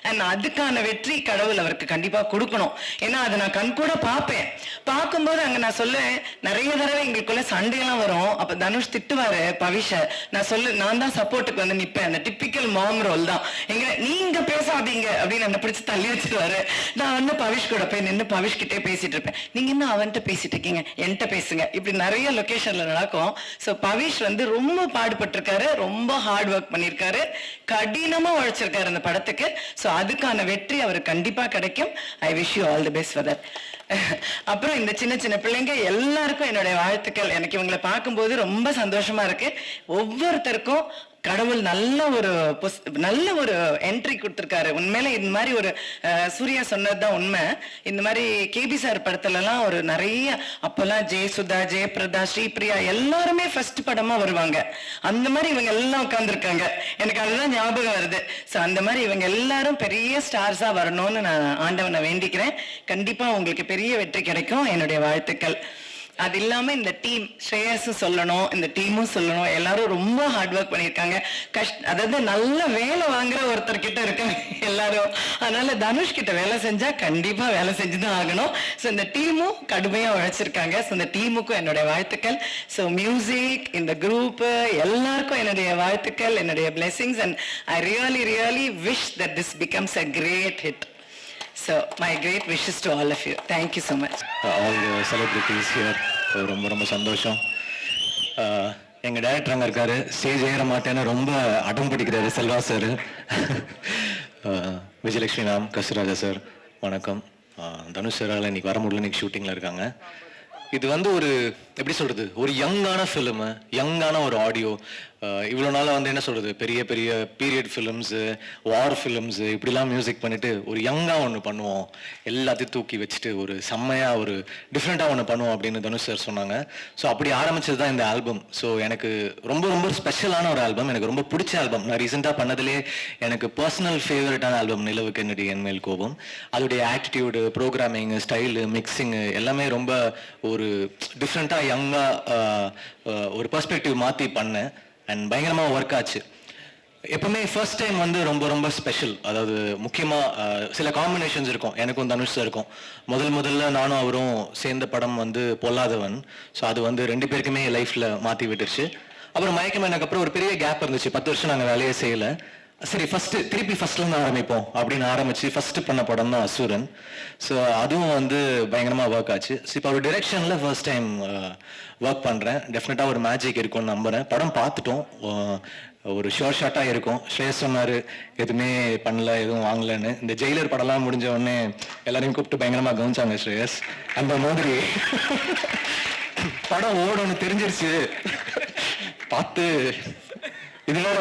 Speaker 5: அண்ட் அதுக்கான வெற்றி கடவுள் அவருக்கு கண்டிப்பா கொடுக்கணும். ஏன்னா அதை நான் கண் கூட பார்ப்பேன். பார்க்கும்போது அங்க நான் சொல்லுவேன் நிறைய தடவை எங்களுக்குள்ள சண்டையெல்லாம் வரும். அப்ப தனுஷ் திட்டுவாரு பவிஷ நான் சொல்லு நான் தான் சப்போர்ட்டுக்கு வந்து நிப்பேன். அந்த டிப்பிக்கல் மாம் ரோல் தான். எங்க நீங்க பேசாதீங்க. அப்படின்னு என்ன பிடிச்சு தள்ளி வச்சிருவாரு. நான் வந்து பவிஷ் கூட போய் நின்று பவிஷ் கிட்டே பேசிட்டு இருப்பேன். நீங்க என்ன அவன்கிட்ட பேசிட்டு இருக்கீங்க? என்கிட்ட பேசுங்க. இப்படி நிறைய லொகேஷன்ல நடக்கும். சோ பவிஷ் வந்து ரொம்ப பாடுபட்டிருக்காரு ரொம்ப ஹார்ட் ஒர்க் பண்ணியிருக்காரு கடினமா உழைச்சிருக்காரு அந்த படத்துக்கு. சோ அதுக்கான வெற்றி அவருக்கு கண்டிப்பா கிடைக்கும். I wish you all the best for that அப்புறம் இந்த சின்ன சின்ன பிள்ளைங்க எல்லாருக்கும் என்னுடைய வாழ்த்துக்கள். எனக்கு இவங்களை பார்க்கும்போது ரொம்ப சந்தோஷமா இருக்கு. ஒவ்வொருத்தருக்கும் கடவுள் நல்ல ஒரு பொஸ்- நல்ல ஒரு என்ட்ரி கொடுத்துருக்காரு. உண்மையில இந்த மாதிரி ஒரு சூர்யா சூர்யா சொன்னதுதான் உண்மை. இந்த மாதிரி கேபி சார் படத்துல எல்லாம் ஒரு நிறைய அப்பெல்லாம் ஜெயசுதா ஜெயபிரதா ஸ்ரீபிரியா எல்லாருமே ஃபர்ஸ்ட் படமா வருவாங்க. அந்த மாதிரி இவங்க எல்லாம் உட்காந்துருக்காங்க எனக்கு அதுதான் ஞாபகம் வருது. ஸோ அந்த மாதிரி இவங்க எல்லாரும் பெரிய ஸ்டார்ஸா வரணும்னு நான் ஆண்டவனை வேண்டிக்கிறேன். கண்டிப்பா உங்களுக்கு பெரிய வெற்றி கிடைக்கும். என்னுடைய வாழ்த்துக்கள். அது இல்லாம இந்த டீம் ஸ்ரேயஸும் சொல்லணும் இந்த டீமும் சொல்லணும். எல்லாரும் ரொம்ப ஹார்ட் ஒர்க் பண்ணியிருக்காங்க. கஷ்ட அதாவது நல்ல வேலை வாங்குற ஒருத்தர் கிட்ட இருக்காங்க எல்லாரும். அதனால தனுஷ் கிட்ட வேலை செஞ்சா கண்டிப்பா வேலை செஞ்சுதான் ஆகணும். ஸோ இந்த டீமும் கடுமையா உழைச்சிருக்காங்க. ஸோ இந்த டீமுக்கும் என்னுடைய வாழ்த்துக்கள். ஸோ மியூசிக் இந்த குரூப் எல்லாருக்கும் என்னுடைய வாழ்த்துக்கள் என்னுடைய blessings and I really really wish that this becomes a great hit so my great wishes to all of you thank you so much
Speaker 6: all celebrities here ரொம்ப ரொம்ப சந்தோஷம். Uh, எங்கள் டேரக்டர் அங்கே இருக்காரு. ஸ்டேஜ் ஏற மாட்டேன்னு ரொம்ப அடம் பிடிக்கிறாரு Selva sir uh, Vijayalakshmi Ram Kastharaja sir வணக்கம். Uh, தனுஷ் சாரால் இன்னைக்கு வர முடியல இன்னைக்கு ஷூட்டிங்கில் இருக்காங்க. இது வந்து ஒரு எப்படி சொல்கிறது ஒரு யங்கான ஃபிலிமு யங்கான ஒரு ஆடியோ இவ்வளோ நாளாக வந்து என்ன சொல்கிறது பெரிய பெரிய பீரியட் ஃபிலிம்ஸு வார் ஃபிலிம்ஸு இப்படிலாம் மியூசிக் பண்ணிவிட்டு ஒரு யங்காக ஒன்று பண்ணுவோம். எல்லாத்தையும் தூக்கி வச்சுட்டு ஒரு செம்மையாக ஒரு டிஃப்ரெண்ட்டாக ஒன்று பண்ணுவோம் அப்படின்னு தனுஷ் சார் சொன்னாங்க. ஸோ அப்படி ஆரம்பிச்சது தான் இந்த ஆல்பம் ஸோ எனக்கு ரொம்ப ரொம்ப ஸ்பெஷலான ஒரு ஆல்பம் எனக்கு ரொம்ப பிடிச்ச ஆல்பம் நான் ரீசெண்டாக பண்ணதுலே எனக்கு பர்சனல் ஃபேவரட்டான ஆல்பம் நிலவு என்னுடைய என்மேல் கோபம். அதோடைய ஆட்டிடியூடு ப்ரோக்ராமிங் ஸ்டைலு மிக்சிங்கு எல்லாமே ரொம்ப ஒரு ஒரு டிஃப்ரெண்ட்டாக யங்காக ஒரு பர்ஸ்பெக்டிவ் மாற்றி பண்ணேன். அண்ட் பயங்கரமாக ஒர்க் ஆச்சு. எப்பவுமே ஃபர்ஸ்ட் டைம் வந்து ரொம்ப ரொம்ப ஸ்பெஷல் அதாவது முக்கியமாக சில காம்பினேஷன்ஸ் இருக்கும். எனக்கும் தனுஷ் சார் இருக்கும் முதல் முதல்ல நானும் அவரும் சேர்ந்த படம் வந்து பொல்லாதவன். ஸோ அது வந்து ரெண்டு பேருக்குமே லைஃப்பில் மாற்றி விட்டுருச்சு. அப்புறம் மயக்கம் எனக்கு அப்புறம் ஒரு பெரிய கேப் இருந்துச்சு. பத்து வருஷம் நாங்கள் வேலையே செய்யலை. சரி ஃபர்ஸ்ட் திருப்பி ஃபர்ஸ்ட்லேருந்து ஆரம்பிப்போம் அப்படின்னு ஆரம்பிச்சு ஃபர்ஸ்ட் பண்ண படம் தான் அசுரன். ஸோ அதுவும் வந்து பயங்கரமாக ஒர்க் ஆச்சு. ஸோ இப்போ ஒரு டிரெக்ஷனில் ஃபர்ஸ்ட் டைம் ஒர்க் பண்ணுறேன் டெஃபினட்டாக ஒரு மேஜிக் இருக்கும்னு நம்புகிறேன் படம் பார்த்துட்டோம். ஒரு ஷோர் ஷாட்டாக இருக்கும். ஸ்ரேயஸ் சொன்னார் எதுவுமே பண்ணல எதுவும் வாங்கலன்னு. இந்த ஜெயிலர் படம்லாம் முடிஞ்ச உடனே எல்லாரையும் கூப்பிட்டு பயங்கரமாக கவனிச்சாங்க ஸ்ரேயஸ். அந்த மாதிரி. படம் ஓடணும்னு தெரிஞ்சிருச்சு. பார்த்து இது வேற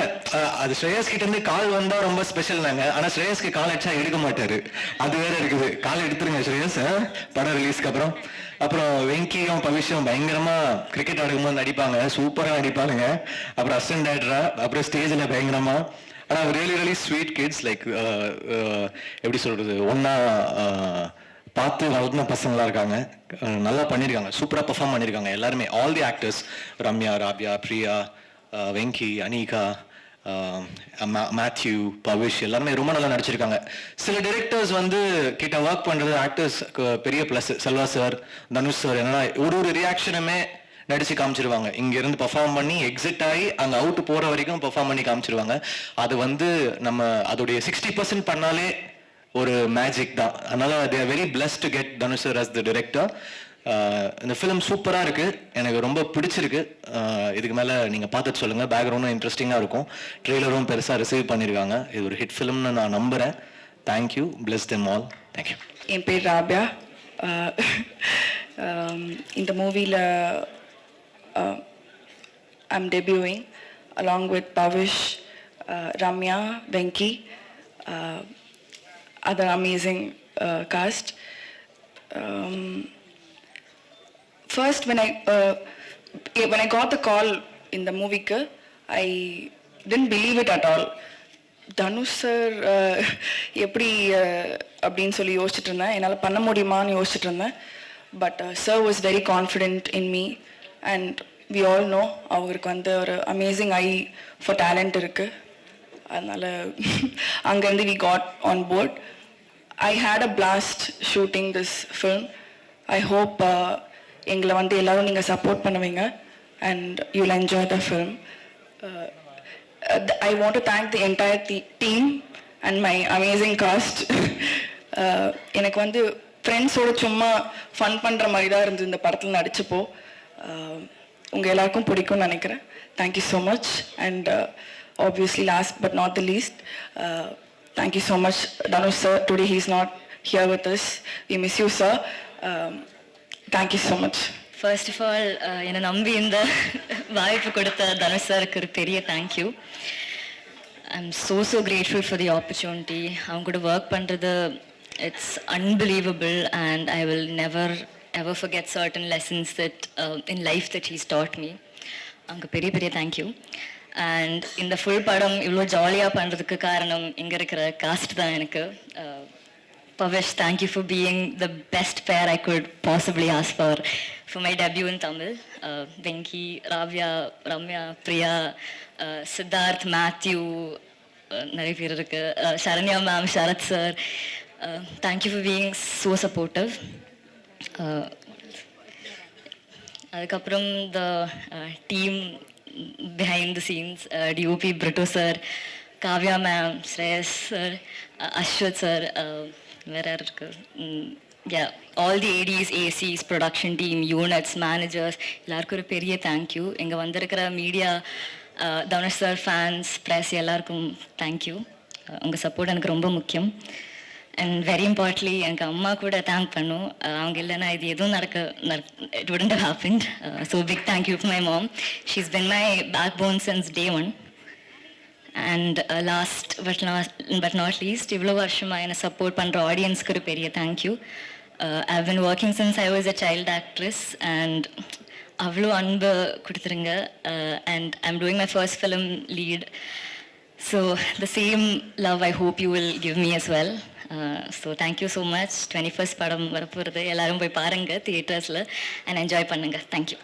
Speaker 6: அது ஸ்ரேயஸ் கிட்ட இருந்து கால் வந்தா ரொம்ப ஸ்பெஷல் நாங்க ஆனா ஸ்ரேயஸ்க்கு கால் அடிச்சா எடுக்க மாட்டாரு. அது வேற இருக்குது. கால் எடுத்துருங்க ஸ்ரேயஸ் படம் ரிலீஸ்க்கு அப்புறம். அப்புறம் வெங்கியும் பவிஷும் பயங்கரமா கிரிக்கெட் ஆடும்போது நடிப்பாங்க. சூப்பரா நடிப்பானுங்க. அப்புறம் அசிஸ்டன்ட் டேரக்டரா அப்புறம் ஸ்டேஜ்ல பயங்கரமா. ஆனா really really sweet kids like எப்படி சொல்றது? ஒன்னா பார்த்து வளர்ந்த பசங்களா இருக்காங்க. நல்லா பண்ணியிருக்காங்க சூப்பரா பர்ஃபார்ம் பண்ணியிருக்காங்க எல்லாருமே. All the actors Ramya Rabiya Priya Venky Anika Mathew Pavish எல்லாருமே ரொம்ப நல்லா நடிச்சிருக்காங்க. சில டிரெக்டர்ஸ் வந்து கிட்ட ஒர்க் பண்ணுறது ஆக்டர்ஸ் பெரிய plus Selva sir Dhanush sir என்னன்னா ஒரு ஒரு ரியாக்ஷனுமே நடிச்சு காமிச்சிருவாங்க. இங்கேருந்து பர்ஃபார்ம் பெர்ஃபார்ம் பண்ணி எக்ஸிட் ஆகி அங்கே அவுட் போகிற வரைக்கும் பெர்ஃபார்ம் பண்ணி காமிச்சிருவாங்க. அது வந்து நம்ம அதோடைய சிக்ஸ்டி பர்சன்ட் பண்ணாலே ஒரு மேஜிக் தான். அதனால they very blessed to get Dhanush sir as the director இந்த ஃபிலிம் சூப்பராக இருக்குது எனக்கு ரொம்ப பிடிச்சிருக்கு. இதுக்கு மேலே நீங்கள் பார்த்துட்டு சொல்லுங்கள் பேக்ரவுண்டும் இன்ட்ரெஸ்டிங்காக இருக்கும். ட்ரெய்லரும் பெருசாக ரிசீவ் பண்ணியிருக்காங்க இது ஒரு ஹிட் ஃபிலிம்னு நான் நம்புகிறேன் thank you bless them all thank you
Speaker 7: என் பேர் ராபியா. இந்த மூவியில் I'm debuting along with Pavish Ramya Venky other amazing cast first when I when I got the call இந்த மூவிக்கு I didn't believe it at all Dhanush sir <laughs> எப்படி அப்படின்னு சொல்லி யோசிச்சுட்டு இருந்தேன். என்னால் பண்ண முடியுமான்னு யோசிச்சுட்டு இருந்தேன். But sir was very confident in me and we all know அவருக்கு வந்து ஒரு அமேசிங் ஐ ஃபார் டேலண்ட் இருக்குது அதனால் அங்கேருந்து we got on board I had a blast shooting this film I hope எங்களை வந்து எல்லாரும் நீங்கள் சப்போர்ட் பண்ணுவீங்க and you'll enjoy the film I want to thank the entire team and my amazing cast எனக்கு வந்து ஃப்ரெண்ட்ஸோட சும்மா ஃபன் பண்ணுற மாதிரி தான் இருந்தது இந்த படத்தில் நடிச்சப்போ. உங்கள் எல்லாருக்கும் பிடிக்கும்னு நினைக்கிறேன். Thank you so much and obviously last but not the least thank you so much Dhanush sir today he's not here with us we miss you sir thank you so much
Speaker 8: first of all என்னை நம்பி இந்த வாய்ப்பு கொடுத்த தனுஷ் சாருக்கு ஒரு பெரிய thank you I am so so grateful for the opportunity அவங்க கூட ஒர்க் பண்ணுறது it's unbelievable and I will never ever forget certain lessons that in life that he's taught me அங்கே பெரிய பெரிய தேங்க்யூ அண்ட் இந்த ஃபுல் படம் இவ்வளோ ஜாலியாக பண்ணுறதுக்கு காரணம் இங்கே இருக்கிற காஸ்ட் தான் எனக்கு. Uh, Pavesh, thank you for being the best pair I could possibly ask for for my debut in Tamil. Uh, Venki, Ravya, Ramya, Priya, uh, Siddharth, Matthew, uh, நிறைய பேர் இருக்கு uh, Saranya ma'am Sarath sir thank you for being so supportive அதுக்கப்புறம் the team behind the scenes DOP Britto sir Kavya ma'am Shreyas sir Aswath sir வேற இருக்கு? Yeah all the ADs ACs production team units managers எல்லாருக்கும் ஒரு பெரிய தேங்க்யூ இங்கே வந்திருக்கிற media Dhanush sir fans press எல்லாருக்கும் தேங்க்யூ உங்கள் சப்போர்ட் எனக்கு ரொம்ப முக்கியம். அண்ட் வெரி இம்பார்ட்லி எனக்கு அம்மா கூட தேங்க் பண்ணும். அவங்க இல்லைன்னா இது எதுவும் நடக்க it wouldn't happen so big thank you my mom she's been my backbone since day one and last but but not least இவ்வளோ வருஷமாக என்னை சப்போர்ட் பண்ணுற ஆடியன்ஸ்க்கு ஒரு பெரிய thank you I been working since I was a child actress and அவ்வளோ அன்பு கொடுத்துருங்க. And I am doing my first film lead so the same love I hope you will give me as well so thank you so much twenty first படம் வரப்போகிறது எல்லாரும் போய் பாருங்கள் தியேட்டர்ஸில் அண்ட் என்ஜாய் பண்ணுங்கள் தேங்க்யூ